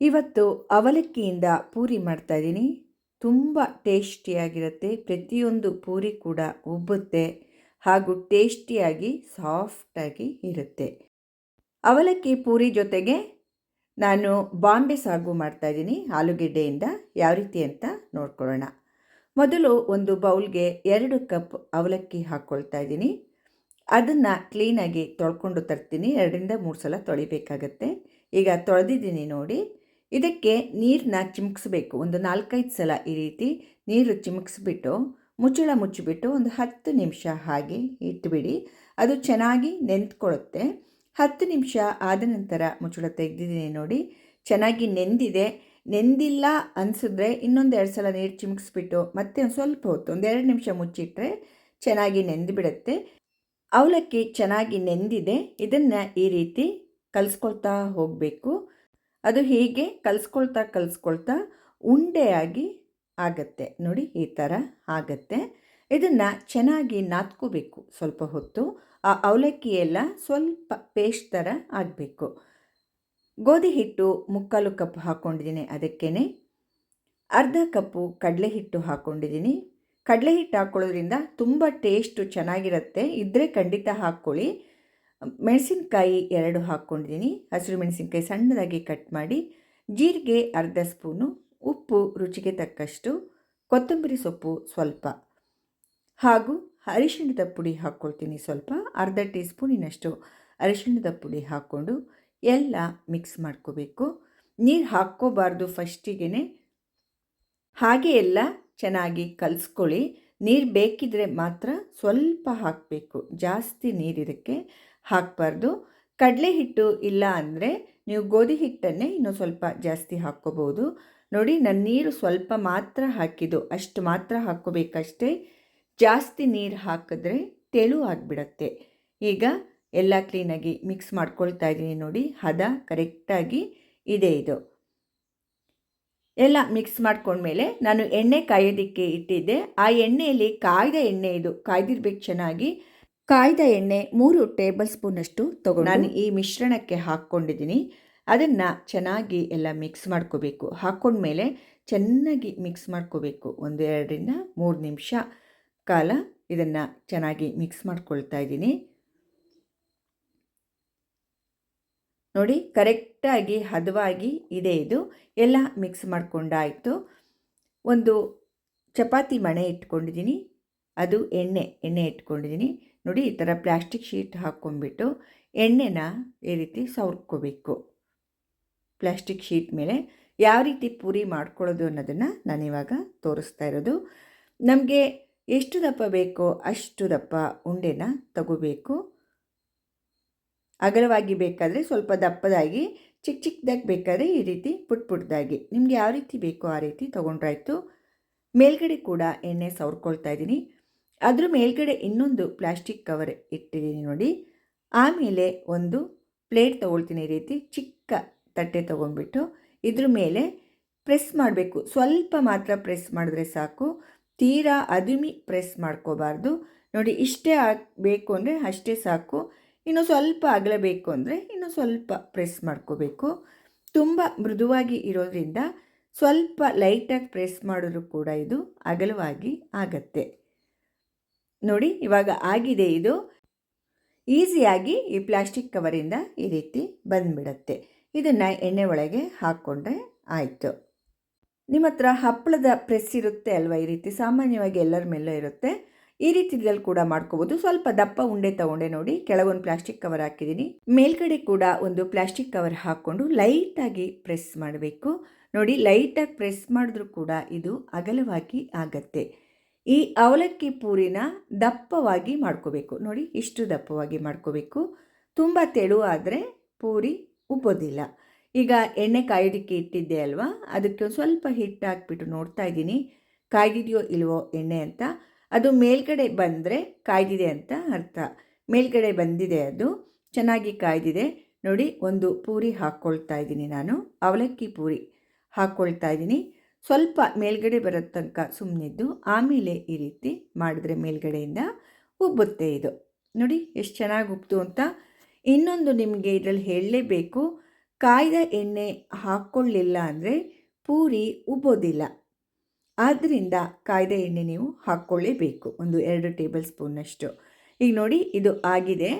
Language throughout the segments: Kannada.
ಇವತ್ತು ಅವಲಕ್ಕಿಯಿಂದ ಪೂರಿ ಮಾಡ್ತಾ ಇದ್ದೀನಿ. ತುಂಬ ಟೇಸ್ಟಿಯಾಗಿರುತ್ತೆ. ಪ್ರತಿಯೊಂದು ಪೂರಿ ಕೂಡ ಉಬ್ಬುತ್ತೆ ಹಾಗೂ ಟೇಸ್ಟಿಯಾಗಿ ಸಾಫ್ಟಾಗಿ ಇರುತ್ತೆ. ಅವಲಕ್ಕಿ ಪೂರಿ ಜೊತೆಗೆ ನಾನು ಬಾಂಬೆ ಸಾಗು ಮಾಡ್ತಾಯಿದ್ದೀನಿ ಆಲೂಗೆಡ್ಡೆಯಿಂದ ಯಾವ ರೀತಿ ಅಂತ ನೋಡ್ಕೊಳ್ಳೋಣ. ಮೊದಲು ಒಂದು ಬೌಲ್ಗೆ ಎರಡು ಕಪ್ ಅವಲಕ್ಕಿ ಹಾಕ್ಕೊಳ್ತಾ ಇದ್ದೀನಿ. ಅದನ್ನು ಕ್ಲೀನಾಗಿ ತೊಳ್ಕೊಂಡು ತರ್ತೀನಿ. ಎರಡರಿಂದ ಮೂರು ಸಲ ತೊಳಿಬೇಕಾಗತ್ತೆ. ಈಗ ತೊಳೆದಿದ್ದೀನಿ ನೋಡಿ. ಇದಕ್ಕೆ ನೀರನ್ನ ಚಿಮುಕ್ಸ್ಬೇಕು. ಒಂದು ನಾಲ್ಕೈದು ಸಲ ಈ ರೀತಿ ನೀರು ಚಿಮುಕ್ಸ್ಬಿಟ್ಟು, ಮುಚ್ಚಳ ಮುಚ್ಚಿಬಿಟ್ಟು ಒಂದು ಹತ್ತು ನಿಮಿಷ ಹಾಗೆ ಇಟ್ಬಿಡಿ. ಅದು ಚೆನ್ನಾಗಿ ನೆಂದ್ಕೊಳ್ಳುತ್ತೆ ಹತ್ತು ನಿಮಿಷ ಆದ ನಂತರ ಮುಚ್ಚಳ ತೆಗೆದಿದ್ದೀನಿ ನೋಡಿ, ಚೆನ್ನಾಗಿ ನೆಂದಿದೆ. ನೆಂದಿಲ್ಲ ಅನಿಸಿದ್ರೆ ಇನ್ನೊಂದು ಎರಡು ಸಲ ನೀರು ಚಿಮುಕ್ಸ್ಬಿಟ್ಟು ಮತ್ತೆ ಒಂದು ಸ್ವಲ್ಪ ಹೊತ್ತು, ಒಂದು ಎರಡು ನಿಮಿಷ ಮುಚ್ಚಿಟ್ರೆ ಚೆನ್ನಾಗಿ ನೆಂದುಬಿಡುತ್ತೆ. ಅವಲಕ್ಕಿ ಚೆನ್ನಾಗಿ ನೆಂದಿದೆ. ಇದನ್ನು ಈ ರೀತಿ ಕಲಿಸ್ಕೊಳ್ತಾ ಹೋಗಬೇಕು. ಅದು ಹೀಗೆ ಕಲಿಸ್ಕೊಳ್ತಾ ಕಲಿಸ್ಕೊಳ್ತಾ ಉಂಡೆಯಾಗಿ ಆಗತ್ತೆ. ನೋಡಿ ಈ ಥರ ಆಗತ್ತೆ. ಇದನ್ನು ಚೆನ್ನಾಗಿ ನಾದ್ಕೋಬೇಕು ಸ್ವಲ್ಪ ಹೊತ್ತು. ಆ ಅವಲಕ್ಕಿ ಎಲ್ಲ ಸ್ವಲ್ಪ ಪೇಸ್ಟ್ ಥರ ಆಗಬೇಕು. ಗೋಧಿ ಹಿಟ್ಟು ಮುಕ್ಕಾಲು ಕಪ್ ಹಾಕ್ಕೊಂಡಿದ್ದೀನಿ ಅದಕ್ಕೇ ಅರ್ಧ ಕಪ್ಪು ಕಡಲೆ ಹಿಟ್ಟು ಹಾಕ್ಕೊಂಡಿದ್ದೀನಿ. ಕಡಲೆ ಹಿಟ್ಟು ಹಾಕ್ಕೊಳ್ಳೋದ್ರಿಂದ ತುಂಬ ಟೇಸ್ಟು ಚೆನ್ನಾಗಿರುತ್ತೆ. ಇದ್ದರೆ ಖಂಡಿತ ಹಾಕ್ಕೊಳ್ಳಿ. ಮೆಣಸಿನ್ಕಾಯಿ ಎರಡು ಹಾಕ್ಕೊಂಡಿದ್ದೀನಿ. ಹಸಿರು ಮೆಣಸಿನ್ಕಾಯಿ ಸಣ್ಣದಾಗಿ ಕಟ್ ಮಾಡಿ, ಜೀರಿಗೆ ಅರ್ಧ ಸ್ಪೂನು, ಉಪ್ಪು ರುಚಿಗೆ ತಕ್ಕಷ್ಟು ಕೊತ್ತಂಬರಿ ಸೊಪ್ಪು ಸ್ವಲ್ಪ ಹಾಗೂ ಅರಿಶಿಣದ ಪುಡಿ ಹಾಕ್ಕೊಳ್ತೀನಿ ಸ್ವಲ್ಪ. ಅರ್ಧ ಟೀ ಸ್ಪೂನಿನಷ್ಟು ಅರಿಶಿಣದ ಪುಡಿ ಹಾಕ್ಕೊಂಡು ಎಲ್ಲ ಮಿಕ್ಸ್ ಮಾಡ್ಕೋಬೇಕು. ನೀರು ಹಾಕ್ಕೋಬಾರ್ದು ಫಸ್ಟಿಗೆ ಹಾಗೆ ಎಲ್ಲ ಚೆನ್ನಾಗಿ ಕಲಸ್ಕೊಳ್ಳಿ. ನೀರು ಬೇಕಿದ್ರೆ ಮಾತ್ರ ಸ್ವಲ್ಪ ಹಾಕಬೇಕು. ಜಾಸ್ತಿ ನೀರು ಇದಕ್ಕೆ ಹಾಕಬಾರ್ದು. ಕಡಲೆ ಹಿಟ್ಟು ಇಲ್ಲ ಅಂದರೆ ನೀವು ಗೋಧಿ ಹಿಟ್ಟನ್ನೇ ಇನ್ನೂ ಸ್ವಲ್ಪ ಜಾಸ್ತಿ ಹಾಕ್ಕೋಬೋದು. ನೋಡಿ, ನಾನು ನೀರು ಸ್ವಲ್ಪ ಮಾತ್ರ ಹಾಕಿದ್ದು, ಅಷ್ಟು ಮಾತ್ರ ಹಾಕ್ಕೋಬೇಕಷ್ಟೇ. ಜಾಸ್ತಿ ನೀರು ಹಾಕಿದ್ರೆ ತೆಳು ಆಗಿಬಿಡತ್ತೆ. ಈಗ ಎಲ್ಲ ಕ್ಲೀನಾಗಿ ಮಿಕ್ಸ್ ಮಾಡ್ಕೊಳ್ತಾ ಇದ್ದೀನಿ ನೋಡಿ, ಹದ ಕರೆಕ್ಟಾಗಿ ಇದೆ ಇದು. ಎಲ್ಲ ಮಿಕ್ಸ್ ಮಾಡ್ಕೊಂಡ್ಮೇಲೆ ನಾನು ಎಣ್ಣೆ ಕಾಯೋದಕ್ಕೆ ಇಟ್ಟಿದ್ದೆ. ಆ ಎಣ್ಣೆಯಲ್ಲಿ ಕಾಯ್ದ ಎಣ್ಣೆ ಇದು, ಕಾಯ್ದಿರ್ಬೇಕು ಚೆನ್ನಾಗಿ. ಕಾಯ್ದ ಎಣ್ಣೆ ಮೂರು ಟೇಬಲ್ ಸ್ಪೂನಷ್ಟು ತಗೊಂಡು ನಾನು ಈ ಮಿಶ್ರಣಕ್ಕೆ ಹಾಕ್ಕೊಂಡಿದ್ದೀನಿ. ಅದನ್ನು ಚೆನ್ನಾಗಿ ಎಲ್ಲ ಮಿಕ್ಸ್ ಮಾಡ್ಕೋಬೇಕು. ಹಾಕ್ಕೊಂಡ್ಮೇಲೆ ಚೆನ್ನಾಗಿ ಮಿಕ್ಸ್ ಮಾಡ್ಕೋಬೇಕು. ಒಂದೆರಡರಿಂದ ಮೂರು ನಿಮಿಷ ಕಾಲ ಇದನ್ನು ಚೆನ್ನಾಗಿ ಮಿಕ್ಸ್ ಮಾಡ್ಕೊಳ್ತಾ ಇದ್ದೀನಿ. ನೋಡಿ, ಕರೆಕ್ಟಾಗಿ ಹದವಾಗಿ ಇದೆ ಇದು. ಎಲ್ಲ ಮಿಕ್ಸ್ ಮಾಡ್ಕೊಂಡಾಯಿತು. ಒಂದು ಚಪಾತಿ ಮಣೆ ಇಟ್ಕೊಂಡಿದ್ದೀನಿ. ಅದು ಎಣ್ಣೆ ಎಣ್ಣೆ ಇಟ್ಕೊಂಡಿದ್ದೀನಿ. ನೋಡಿ ಈ ಥರ ಪ್ಲ್ಯಾಸ್ಟಿಕ್ ಶೀಟ್ ಹಾಕ್ಕೊಂಡ್ಬಿಟ್ಟು ಎಣ್ಣೆನ ಈ ರೀತಿ ಸವರ್ಕೋಬೇಕು. ಪ್ಲ್ಯಾಸ್ಟಿಕ್ ಶೀಟ್ ಮೇಲೆ ಯಾವ ರೀತಿ ಪೂರಿ ಮಾಡ್ಕೊಳ್ಳೋದು ಅನ್ನೋದನ್ನು ನಾನಿವಾಗ ತೋರಿಸ್ತಾ ಇರೋದು. ನಮಗೆ ಎಷ್ಟು ದಪ್ಪ ಬೇಕೋ ಅಷ್ಟು ದಪ್ಪ ಉಂಡೆನ ತಗೋಬೇಕು. ಅಗಲವಾಗಿ ಬೇಕಾದರೆ ಸ್ವಲ್ಪ ದಪ್ಪದಾಗಿ ಚಿಕ್ಕ ಚಿಕ್ಕದಾಗಿ ಬೇಕಾದರೆ ಈ ರೀತಿ ಪುಟ್ ಪುಟ್ಟದಾಗಿ ನಿಮಗೆ ಯಾವ ರೀತಿ ಬೇಕೋ ಆ ರೀತಿ ತೊಗೊಂಡ್ರಾಯ್ತು. ಮೇಲ್ಗಡೆ ಕೂಡ ಎಣ್ಣೆ ಸವರ್ಕೊಳ್ತಾ ಇದ್ದೀನಿ. ಅದ್ರ ಮೇಲ್ಗಡೆ ಇನ್ನೊಂದು ಪ್ಲಾಸ್ಟಿಕ್ ಕವರ್ ಇಟ್ಟಿದ್ದೀನಿ ನೋಡಿ. ಆಮೇಲೆ ಒಂದು ಪ್ಲೇಟ್ ತೊಗೊಳ್ತೀನಿ ಈ ರೀತಿ, ಚಿಕ್ಕ ತಟ್ಟೆ ತೊಗೊಂಡ್ಬಿಟ್ಟು. ಇದ್ರ ಮೇಲೆ ಪ್ರೆಸ್ ಮಾಡಬೇಕು. ಸ್ವಲ್ಪ ಮಾತ್ರ ಪ್ರೆಸ್ ಮಾಡಿದ್ರೆ ಸಾಕು. ತೀರಾ ಅದುಮಿ ಪ್ರೆಸ್ ಮಾಡ್ಕೋಬಾರ್ದು. ನೋಡಿ, ಇಷ್ಟೇ ಬೇಕು ಅಂದರೆ ಅಷ್ಟೇ ಸಾಕು. ಇನ್ನು ಸ್ವಲ್ಪ ಅಗಲ ಬೇಕು ಅಂದರೆ ಇನ್ನು ಸ್ವಲ್ಪ ಪ್ರೆಸ್ ಮಾಡ್ಕೋಬೇಕು. ತುಂಬ ಮೃದುವಾಗಿ ಇರೋದ್ರಿಂದ ಸ್ವಲ್ಪ ಲೈಟಾಗಿ ಪ್ರೆಸ್ ಮಾಡಿದ್ರು ಕೂಡ ಇದು ಅಗಲವಾಗಿ ಆಗತ್ತೆ. ನೋಡಿ, ಇವಾಗ ಆಗಿದೆ ಇದು. ಈಸಿಯಾಗಿ ಈ ಪ್ಲಾಸ್ಟಿಕ್ ಕವರಿಂದ ಈ ರೀತಿ ಬಂದುಬಿಡತ್ತೆ. ಇದನ್ನು ಎಣ್ಣೆ ಒಳಗೆ ಹಾಕ್ಕೊಂಡ್ರೆ ಆಯಿತು. ನಿಮ್ಮ ಹತ್ರ ಹಪ್ಪಳದ ಪ್ರೆಸ್ ಇರುತ್ತೆ ಅಲ್ವಾ? ಈ ರೀತಿ ಸಾಮಾನ್ಯವಾಗಿ ಎಲ್ಲರ ಮೇಲೂ ಇರುತ್ತೆ. ಈ ರೀತಿದಲ್ಲಿ ಕೂಡ ಮಾಡ್ಕೋಬೋದು. ಸ್ವಲ್ಪ ದಪ್ಪ ಉಂಡೆ ತಗೊಂಡೆ ನೋಡಿ, ಕೆಳಗೊಂದು ಪ್ಲಾಸ್ಟಿಕ್ ಕವರ್ ಹಾಕಿದ್ದೀನಿ. ಮೇಲ್ಗಡೆ ಕೂಡ ಒಂದು ಪ್ಲಾಸ್ಟಿಕ್ ಕವರ್ ಹಾಕ್ಕೊಂಡು ಲೈಟಾಗಿ ಪ್ರೆಸ್ ಮಾಡಬೇಕು. ನೋಡಿ, ಲೈಟಾಗಿ ಪ್ರೆಸ್ ಮಾಡಿದ್ರೂ ಕೂಡ ಇದು ಅಗಲವಾಗಿ ಆಗತ್ತೆ. ಈ ಅವಲಕ್ಕಿ ಪೂರಿನ ದಪ್ಪವಾಗಿ ಮಾಡ್ಕೋಬೇಕು. ನೋಡಿ, ಇಷ್ಟು ದಪ್ಪವಾಗಿ ಮಾಡ್ಕೋಬೇಕು. ತುಂಬ ತೆಳು ಆದರೆ ಪೂರಿ ಉಬ್ಬೋದಿಲ್ಲ ಈಗ ಎಣ್ಣೆ ಕಾಯೋದಕ್ಕೆ ಇಟ್ಟಿದ್ದೆ ಅಲ್ವಾ? ಅದಕ್ಕೆ ಸ್ವಲ್ಪ ಹಿಟ್ಟು ಹಾಕ್ಬಿಟ್ಟು ನೋಡ್ತಾ ಇದ್ದೀನಿ. ಕಾಯ್ದಿದೆಯೋ ಇಲ್ವೋ ಎಣ್ಣೆ ಅಂತ. ಅದು ಮೇಲ್ಗಡೆ ಬಂದರೆ ಕಾಯ್ದಿದೆ ಅಂತ ಅರ್ಥ. ಮೇಲ್ಗಡೆ ಬಂದಿದೆ ಅದು. ಚೆನ್ನಾಗಿ ಕಾಯ್ದಿದೆ. ನೋಡಿ, ಒಂದು ಪೂರಿ ಹಾಕ್ಕೊಳ್ತಾ ಇದ್ದೀನಿ ನಾನು. ಅವಲಕ್ಕಿ ಪೂರಿ ಹಾಕ್ಕೊಳ್ತಾ ಇದ್ದೀನಿ. ಸ್ವಲ್ಪ ಮೇಲ್ಗಡೆ ಬರೋ ತನಕ ಸುಮ್ಮನಿದ್ದು ಆಮೇಲೆ ಈ ರೀತಿ ಮಾಡಿದ್ರೆ ಮೇಲ್ಗಡೆಯಿಂದ ಉಬ್ಬುತ್ತೆ ಇದು. ನೋಡಿ, ಎಷ್ಟು ಚೆನ್ನಾಗಿ ಉಬ್ತು ಅಂತ. ಇನ್ನೊಂದು ನಿಮಗೆ ಇದರಲ್ಲಿ ಹೇಳಲೇಬೇಕು, ಕಾಯ್ದ ಎಣ್ಣೆ ಹಾಕ್ಕೊಳ್ಳಿಲ್ಲ ಅಂದರೆ ಪೂರಿ ಉಬ್ಬೋದಿಲ್ಲ. ಆದ್ದರಿಂದ ಕಾಯ್ದ ಎಣ್ಣೆ ನೀವು ಹಾಕ್ಕೊಳ್ಳೇಬೇಕು, ಒಂದು ಎರಡು ಟೇಬಲ್ ಸ್ಪೂನ್ನಷ್ಟು ಈಗ ನೋಡಿ, ಇದು ಆಗಿದೆ.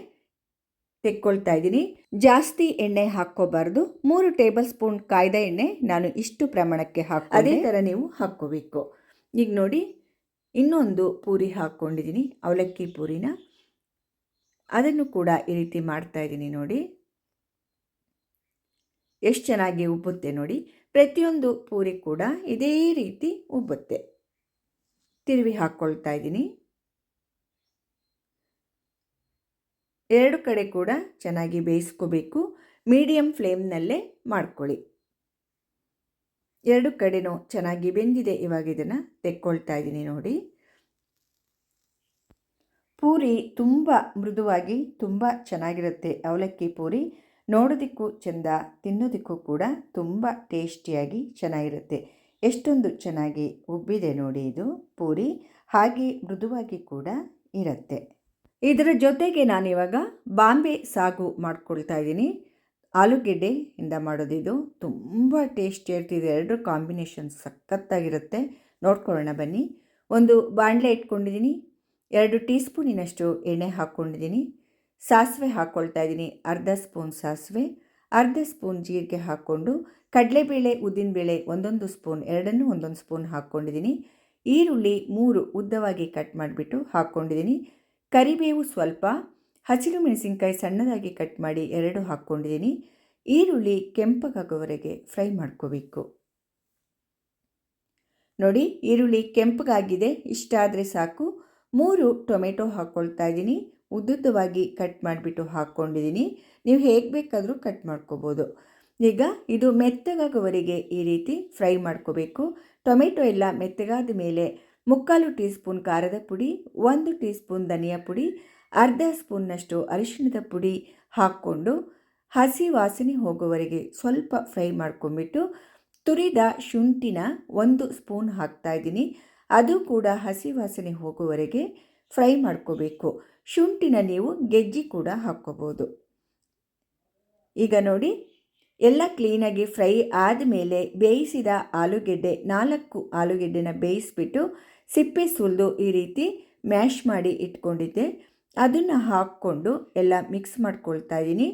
ತೆಕ್ಕೊಳ್ತಾ ಇದ್ದೀನಿ. ಜಾಸ್ತಿ ಎಣ್ಣೆ ಹಾಕ್ಕೋಬಾರ್ದು. ಮೂರು ಟೇಬಲ್ ಸ್ಪೂನ್ ಕಾಯ್ದ ಎಣ್ಣೆ ನಾನು ಇಷ್ಟು ಪ್ರಮಾಣಕ್ಕೆ ಹಾಕಿ ಅದೇ ಥರ ನೀವು ಹಾಕ್ಕೋಬೇಕು. ಈಗ ನೋಡಿ, ಇನ್ನೊಂದು ಪೂರಿ ಹಾಕ್ಕೊಂಡಿದ್ದೀನಿ, ಅವಲಕ್ಕಿ ಪೂರಿನ. ಅದನ್ನು ಕೂಡ ಈ ರೀತಿ ಮಾಡ್ತಾ ಇದ್ದೀನಿ ನೋಡಿ. ಎಷ್ಟು ಚೆನ್ನಾಗಿ ಉಬ್ಬುತ್ತೆ ನೋಡಿ. ಪ್ರತಿಯೊಂದು ಪೂರಿ ಕೂಡ ಇದೇ ರೀತಿ ಉಬ್ಬುತ್ತೆ. ತಿರುವಿ ಹಾಕ್ಕೊಳ್ತಾ ಇದ್ದೀನಿ. ಎರಡು ಕಡೆ ಕೂಡ ಚೆನ್ನಾಗಿ ಬೇಯಿಸ್ಕೋಬೇಕು. ಮೀಡಿಯಮ್ ಫ್ಲೇಮ್ನಲ್ಲೇ ಮಾಡ್ಕೊಳ್ಳಿ. ಎರಡು ಕಡೆನೂ ಚೆನ್ನಾಗಿ ಬೆಂದಿದೆ. ಇವಾಗ ಇದನ್ನು ತೆಕ್ಕೊಳ್ತಾ ಇದ್ದೀನಿ ನೋಡಿ. ಪೂರಿ ತುಂಬ ಮೃದುವಾಗಿ ತುಂಬ ಚೆನ್ನಾಗಿರುತ್ತೆ. ಅವಲಕ್ಕಿ ಪೂರಿ ನೋಡೋದಕ್ಕೂ ಚೆಂದ, ತಿನ್ನೋದಕ್ಕೂ ಕೂಡ ತುಂಬ ಟೇಸ್ಟಿಯಾಗಿ ಚೆನ್ನಾಗಿರುತ್ತೆ. ಎಷ್ಟೊಂದು ಚೆನ್ನಾಗಿ ಉಬ್ಬಿದೆ ನೋಡಿ ಇದು ಪೂರಿ. ಹಾಗೆ ಮೃದುವಾಗಿ ಕೂಡ ಇರುತ್ತೆ. ಇದರ ಜೊತೆಗೆ ನಾನಿವಾಗ ಬಾಂಬೆ ಸಾಗು ಮಾಡ್ಕೊಳ್ತಾ ಇದ್ದೀನಿ. ಆಲೂಗೆಡ್ಡೆಯಿಂದ ಮಾಡೋದಿದು ತುಂಬ ಟೇಸ್ಟಿ ಇರ್ತಿದೆ. ಎರಡರ ಕಾಂಬಿನೇಷನ್ ಸಖತ್ತಾಗಿರುತ್ತೆ. ನೋಡ್ಕೊಳ್ಳೋಣ ಬನ್ನಿ. ಒಂದು ಬಾಣಲೆ ಇಟ್ಕೊಂಡಿದ್ದೀನಿ. ಎರಡು ಟೀ ಸ್ಪೂನಿನಷ್ಟು ಎಣ್ಣೆ ಹಾಕ್ಕೊಂಡಿದ್ದೀನಿ. ಸಾಸಿವೆ ಹಾಕ್ಕೊಳ್ತಾ ಇದ್ದೀನಿ. ಅರ್ಧ ಸ್ಪೂನ್ ಸಾಸಿವೆ, ಅರ್ಧ ಸ್ಪೂನ್ ಜೀರಿಗೆ ಹಾಕ್ಕೊಂಡು ಕಡಲೆಬೇಳೆ, ಉದ್ದಿನಬೇಳೆ ಒಂದೊಂದು ಸ್ಪೂನ್, ಎರಡನ್ನೂ ಒಂದೊಂದು ಸ್ಪೂನ್ ಹಾಕ್ಕೊಂಡಿದ್ದೀನಿ. ಈರುಳ್ಳಿ ಮೂರು ಉದ್ದವಾಗಿ ಕಟ್ ಮಾಡಿಬಿಟ್ಟು ಹಾಕ್ಕೊಂಡಿದ್ದೀನಿ. ಕರಿಬೇವು ಸ್ವಲ್ಪ, ಹಸಿರು ಮೆಣಸಿನ್ಕಾಯಿ ಸಣ್ಣದಾಗಿ ಕಟ್ ಮಾಡಿ ಎರಡು ಹಾಕ್ಕೊಂಡಿದ್ದೀನಿ. ಈರುಳ್ಳಿ ಕೆಂಪಗಾಗೋವರೆಗೆ ಫ್ರೈ ಮಾಡ್ಕೋಬೇಕು. ನೋಡಿ, ಈರುಳ್ಳಿ ಕೆಂಪಗಾಗಿದೆ ಇಷ್ಟಾದರೆ ಸಾಕು. ಮೂರು ಟೊಮೆಟೊ ಹಾಕ್ಕೊಳ್ತಾ ಇದ್ದೀನಿ. ಉದ್ದುದ್ದವಾಗಿ ಕಟ್ ಮಾಡಿಬಿಟ್ಟು ಹಾಕ್ಕೊಂಡಿದ್ದೀನಿ. ನೀವು ಹೇಗೆ ಬೇಕಾದರೂ ಕಟ್ ಮಾಡ್ಕೋಬೋದು. ಈಗ ಇದು ಮೆತ್ತಗಾಗುವವರೆಗೆ ಈ ರೀತಿ ಫ್ರೈ ಮಾಡ್ಕೋಬೇಕು. ಟೊಮೆಟೊ ಎಲ್ಲ ಮೆತ್ತಗಾದ ಮೇಲೆ ಮುಕ್ಕಾಲು ಟೀ ಸ್ಪೂನ್ ಖಾರದ ಪುಡಿ, ಒಂದು ಟೀ ಸ್ಪೂನ್ ಧನಿಯಾ ಪುಡಿ, ಅರ್ಧ ಸ್ಪೂನ್ನಷ್ಟು ಅರಿಶಿಣದ ಪುಡಿ ಹಾಕ್ಕೊಂಡು ಹಸಿ ವಾಸನೆ ಹೋಗುವವರೆಗೆ ಸ್ವಲ್ಪ ಫ್ರೈ ಮಾಡ್ಕೊಂಬಿಟ್ಟು ತುರಿದ ಶುಂಠಿನ ಒಂದು ಸ್ಪೂನ್ ಹಾಕ್ತಾ ಇದ್ದೀನಿ. ಅದು ಕೂಡ ಹಸಿ ವಾಸನೆ ಹೋಗುವವರೆಗೆ ಫ್ರೈ ಮಾಡ್ಕೋಬೇಕು. ಶುಂಠಿನ ನೀವು ಗೆಜ್ಜಿ ಕೂಡ ಹಾಕ್ಕೋಬೋದು. ಈಗ ನೋಡಿ, ಎಲ್ಲ ಕ್ಲೀನಾಗಿ ಫ್ರೈ ಆದಮೇಲೆ ಬೇಯಿಸಿದ ಆಲೂಗೆಡ್ಡೆ ನಾಲ್ಕು ಆಲೂಗೆಡ್ಡೆನ ಬೇಯಿಸ್ಬಿಟ್ಟು ಸಿಪ್ಪೆ ಸುಲಿದು ಈ ರೀತಿ ಮ್ಯಾಶ್ ಮಾಡಿ ಇಟ್ಕೊಂಡಿದ್ದೆ. ಅದನ್ನು ಹಾಕ್ಕೊಂಡು ಎಲ್ಲ ಮಿಕ್ಸ್ ಮಾಡ್ಕೊಳ್ತಾ ಇದ್ದೀನಿ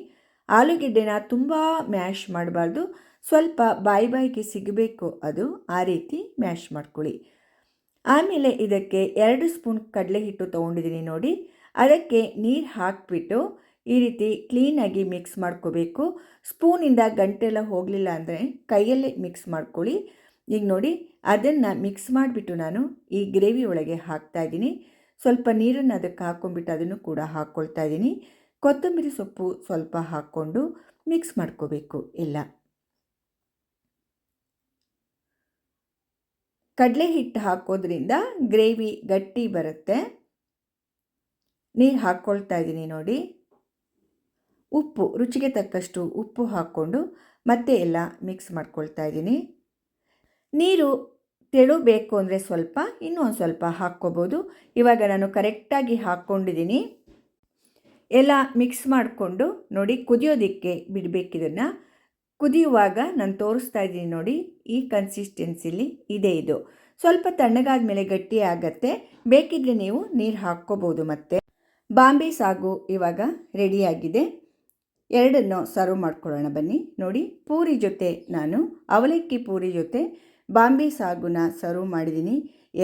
ಆಲೂಗೆಡ್ಡೆನ ತುಂಬ ಮ್ಯಾಶ್ ಮಾಡಬಾರ್ದು. ಸ್ವಲ್ಪ ಬಾಯಿ ಬಾಯಿಗೆ ಸಿಗಬೇಕು ಅದು. ಆ ರೀತಿ ಮ್ಯಾಶ್ ಮಾಡ್ಕೊಳ್ಳಿ. ಆಮೇಲೆ ಇದಕ್ಕೆ ಎರಡು ಸ್ಪೂನ್ ಕಡಲೆ ಹಿಟ್ಟು ತೊಗೊಂಡಿದ್ದೀನಿ ನೋಡಿ. ಅದಕ್ಕೆ ನೀರು ಹಾಕಿಬಿಟ್ಟು ಈ ರೀತಿ ಕ್ಲೀನಾಗಿ ಮಿಕ್ಸ್ ಮಾಡ್ಕೋಬೇಕು. ಸ್ಪೂನಿಂದ ಗಂಟೆಲ್ಲ ಹೋಗಲಿಲ್ಲ ಅಂದರೆ ಕೈಯಲ್ಲೇ ಮಿಕ್ಸ್ ಮಾಡ್ಕೊಳ್ಳಿ. ಈಗ ನೋಡಿ ಅದನ್ನು ಮಿಕ್ಸ್ ಮಾಡಿಬಿಟ್ಟು ನಾನು ಈ ಗ್ರೇವಿ ಒಳಗೆ ಹಾಕ್ತಾ ಇದ್ದೀನಿ. ಸ್ವಲ್ಪ ನೀರನ್ನು ಅದಕ್ಕೆ ಹಾಕ್ಕೊಂಡ್ಬಿಟ್ಟು ಅದನ್ನು ಕೂಡ ಹಾಕ್ಕೊಳ್ತಾ ಇದ್ದೀನಿ. ಕೊತ್ತಂಬರಿ ಸೊಪ್ಪು ಸ್ವಲ್ಪ ಹಾಕ್ಕೊಂಡು ಮಿಕ್ಸ್ ಮಾಡ್ಕೋಬೇಕು ಎಲ್ಲ. ಕಡಲೆ ಹಿಟ್ಟು ಹಾಕೋದ್ರಿಂದ ಗ್ರೇವಿ ಗಟ್ಟಿ ಬರುತ್ತೆ. ನೀರು ಹಾಕ್ಕೊಳ್ತಾ ಇದ್ದೀನಿ ನೋಡಿ. ಉಪ್ಪು, ರುಚಿಗೆ ತಕ್ಕಷ್ಟು ಉಪ್ಪು ಹಾಕ್ಕೊಂಡು ಮತ್ತೆ ಎಲ್ಲ ಮಿಕ್ಸ್ ಮಾಡ್ಕೊಳ್ತಾ ಇದ್ದೀನಿ. ನೀರು ತೆಳು ಬೇಕು ಅಂದರೆ ಸ್ವಲ್ಪ ಇನ್ನೂ ಒಂದು ಸ್ವಲ್ಪ ಹಾಕ್ಕೋಬೋದು. ಇವಾಗ ನಾನು ಕರೆಕ್ಟಾಗಿ ಹಾಕ್ಕೊಂಡಿದ್ದೀನಿ ಎಲ್ಲ ಮಿಕ್ಸ್ ಮಾಡಿಕೊಂಡು ನೋಡಿ ಕುದಿಯೋದಕ್ಕೆ ಬಿಡಬೇಕಿದನ್ನು ಕುದಿಯುವಾಗ ನಾನು ತೋರಿಸ್ತಾ ಇದ್ದೀನಿ ನೋಡಿ, ಈ ಕನ್ಸಿಸ್ಟೆನ್ಸಿಲಿ ಇದೆ ಇದು. ಸ್ವಲ್ಪ ತಣ್ಣಗಾದ ಮೇಲೆ ಗಟ್ಟಿ ಆಗತ್ತೆ. ಬೇಕಿದ್ರೆ ನೀವು ನೀರು ಹಾಕ್ಕೋಬೋದು ಮತ್ತೆ. ಬಾಂಬೆ ಸಾಗು ಇವಾಗ ರೆಡಿಯಾಗಿದೆ. ಎರಡನ್ನು ಸರ್ವ್ ಮಾಡ್ಕೊಳ್ಳೋಣ ಬನ್ನಿ. ನೋಡಿ, ಪೂರಿ ಜೊತೆ ನಾನು, ಅವಲಕ್ಕಿ ಪೂರಿ ಜೊತೆ ಬಾಂಬೆ ಸಾಗುನ ಸರ್ವ್ ಮಾಡಿದ್ದೀನಿ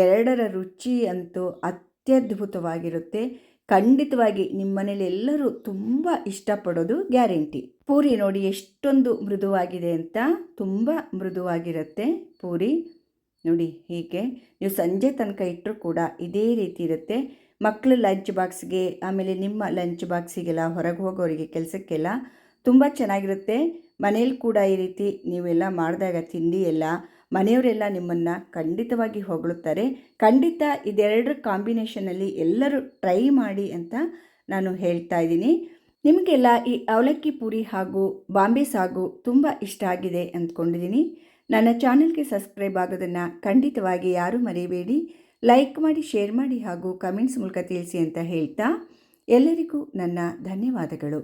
ಎರಡರ ರುಚಿ ಅಂತೂ ಅತ್ಯದ್ಭುತವಾಗಿರುತ್ತೆ. ಖಂಡಿತವಾಗಿ ನಿಮ್ಮ ಮನೇಲಿ ಎಲ್ಲರೂ ತುಂಬ ಇಷ್ಟಪಡೋದು ಗ್ಯಾರಂಟಿ. ಪೂರಿ ನೋಡಿ ಎಷ್ಟೊಂದು ಮೃದುವಾಗಿದೆ ಅಂತ ತುಂಬ ಮೃದುವಾಗಿರುತ್ತೆ ಪೂರಿ. ನೋಡಿ ಹೀಗೆ. ನೀವು ಸಂಜೆ ತನಕ ಇಟ್ಟರೂ ಕೂಡ ಇದೇ ರೀತಿ ಇರುತ್ತೆ. ಮಕ್ಕಳು ಲಂಚ್ ಬಾಕ್ಸ್ಗೆ, ಆಮೇಲೆ ನಿಮ್ಮ ಲಂಚ್ ಬಾಕ್ಸಿಗೆಲ್ಲ ಹೊರಗೆ ಹೋಗೋರಿಗೆ ಕೆಲಸಕ್ಕೆಲ್ಲ ತುಂಬ ಚೆನ್ನಾಗಿರುತ್ತೆ. ಮನೇಲಿ ಕೂಡ ಈ ರೀತಿ ನೀವೆಲ್ಲ ಮಾಡಿದಾಗ ತಿಂಡಿ ಎಲ್ಲ ಮನೆಯವರೆಲ್ಲ ನಿಮ್ಮನ್ನು ಖಂಡಿತವಾಗಿ ಹೊಗಳುತ್ತಾರೆ. ಖಂಡಿತ ಇದೆರಡರ ಕಾಂಬಿನೇಷನಲ್ಲಿ ಎಲ್ಲರೂ ಟ್ರೈ ಮಾಡಿ ಅಂತ ನಾನು ಹೇಳ್ತಾ ಇದ್ದೀನಿ. ನಿಮಗೆಲ್ಲ ಈ ಅವಲಕ್ಕಿ ಪೂರಿ ಹಾಗೂ ಬಾಂಬೆ ಸಾಗು ತುಂಬ ಇಷ್ಟ ಆಗಿದೆ ಅಂದ್ಕೊಂಡಿದ್ದೀನಿ. ನನ್ನ ಚಾನಲ್ಗೆ ಸಬ್ಸ್ಕ್ರೈಬ್ ಆಗೋದನ್ನು ಖಂಡಿತವಾಗಿ ಯಾರೂ ಮರೆಯಬೇಡಿ ಲೈಕ್ ಮಾಡಿ, ಶೇರ್ ಮಾಡಿ ಹಾಗೂ ಕಮೆಂಟ್ಸ್ ಮೂಲಕ ತಿಳಿಸಿ ಅಂತ ಹೇಳ್ತಾ ಎಲ್ಲರಿಗೂ ನನ್ನ ಧನ್ಯವಾದಗಳು.